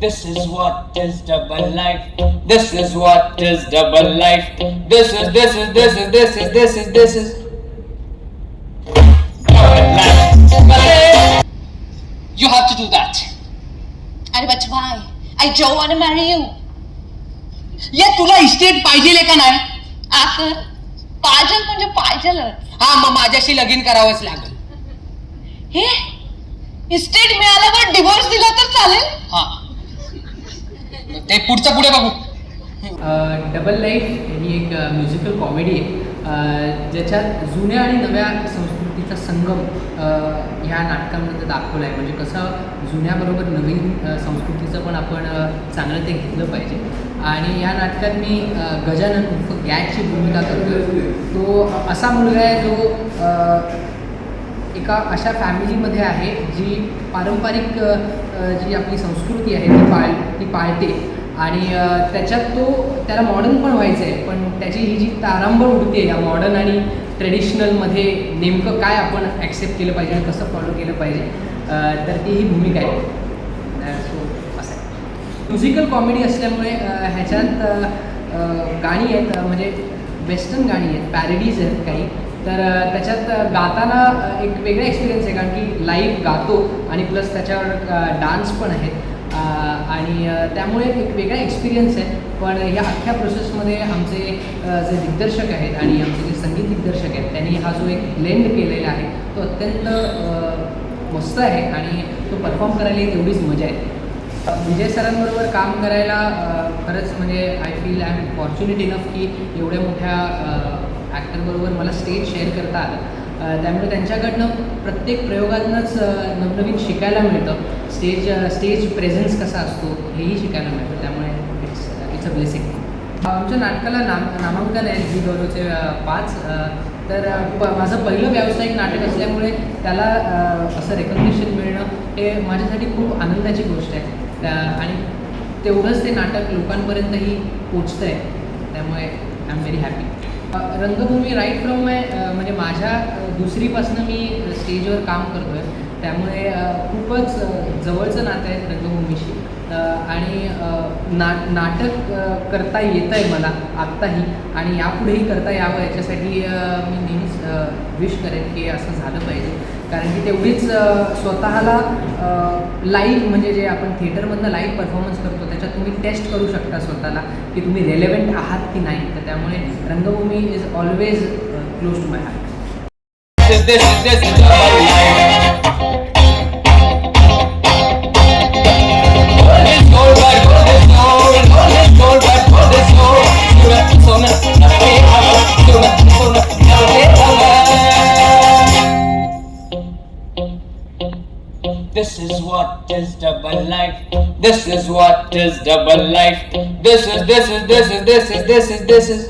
This is what is double life. This is what is double life. This is this is this is this is this is this is double life. You have to do that. अरे but why? I don't want to marry you. या तुला estate पाहिजे का नाही आकर पाजल म्हणजे पाहिजेलच हा मग माझ्याशी लगीन करावंच लागेल हे इस्टेट मिळाल्यावर डिवोर्स दिला तर चालेल हा पुढचं पुढे बघू. डबल लाईफ ही एक म्युझिकल कॉमेडी आहे. ज्याच्यात जुन्या आणि नव्या संस्कृतीचा संगम ह्या नाटकामध्ये दाखवला आहे. म्हणजे कसं जुन्याबरोबर नवीन संस्कृतीचं पण आपण चांगलं ते घेतलं पाहिजे. आणि या नाटकात मी गजानन उर्फ गॅसची भूमिका करतो तो असा मुलगा आहे जो एका अशा फॅमिलीमध्ये आहे जी पारंपरिक जी आपली संस्कृती आहे ती पाळ ती पाळते. आणि त्याच्यात तो त्याला मॉडर्न पण व्हायचं आहे पण त्याची ही जी तारांबळ उडते या मॉडर्न आणि ट्रेडिशनलमध्ये नेमकं काय आपण ॲक्सेप्ट केलं पाहिजे आणि कसं फॉलो केलं पाहिजे तर ती ही भूमिका आहे. सो असं आहे म्युझिकल कॉमेडी असल्यामुळे ह्याच्यात गाणी आहेत म्हणजे वेस्टर्न गाणी आहेत पॅरेडीज आहेत काही. तर त्याच्यात गाताना एक वेगळा एक्सपिरियन्स आहे कारण की लाईव्ह गातो आणि प्लस त्याच्यावर डान्स पण आहेत. आणि त्यामुळे एक वेगळा एक्सपिरियन्स आहे. पण या अख्ख्या प्रोसेसमध्ये आमचे जे दिग्दर्शक आहेत आणि आमचे जे संगीत दिग्दर्शक आहेत त्यांनी हा जो एक ब्लेंड केलेला आहे तो अत्यंत मस्त आहे आणि तो परफॉर्म करायला तेवढीच मजा आहे. विजय सरांबरोबर काम करायला खरंच म्हणजे I feel I am fortunate enough की एवढ्या मोठ्या ॲक्टरबरोबर मला स्टेज शेअर करता आलं. त्यामुळे त्यांच्याकडनं प्रत्येक प्रयोगातनंच नवनवीन शिकायला मिळतं. स्टेज स्टेज प्रेझेन्स कसा असतो हेही शिकायला मिळतं. त्यामुळे इट्स इट्स अ ब्लेसिंग आमच्या नाटकाला नाम नामांकन आहे झी गौरवचे पाच तर प माझं पहिलं व्यावसायिक नाटक असल्यामुळे त्याला असं रेकग्निशन मिळणं हे माझ्यासाठी खूप आनंदाची गोष्ट आहे. त्या आणि तेवढंच ते नाटक लोकांपर्यंतही पोचतं आहे त्यामुळे आय एम व्हेरी हॅपी रंगभूमी राईट फ्रॉम माय म्हणजे माझ्या दुसरीपासनं मी स्टेजवर काम करतो आहे त्यामुळे खूपच जवळचं नातं आहे रंगभूमीशी. आणि ना नाटक करता येतं आहे मला आत्ताही. आणि यापुढेही करता यावं याच्यासाठी मी नेहमीच विश करेन की असं झालं पाहिजे. कारण की तेवढीच स्वतःला लाईव्ह म्हणजे जे आपण थिएटरमधनं लाईव्ह परफॉर्मन्स करतो त्याच्यात तुम्ही टेस्ट करू शकता स्वतःला की तुम्ही रेलेवंट आहात की नाही. तर त्यामुळे रंगभूमी is always close to my heart is this is this is my life. This is what is double life. This is what is double life. This is this is this is this is this is this is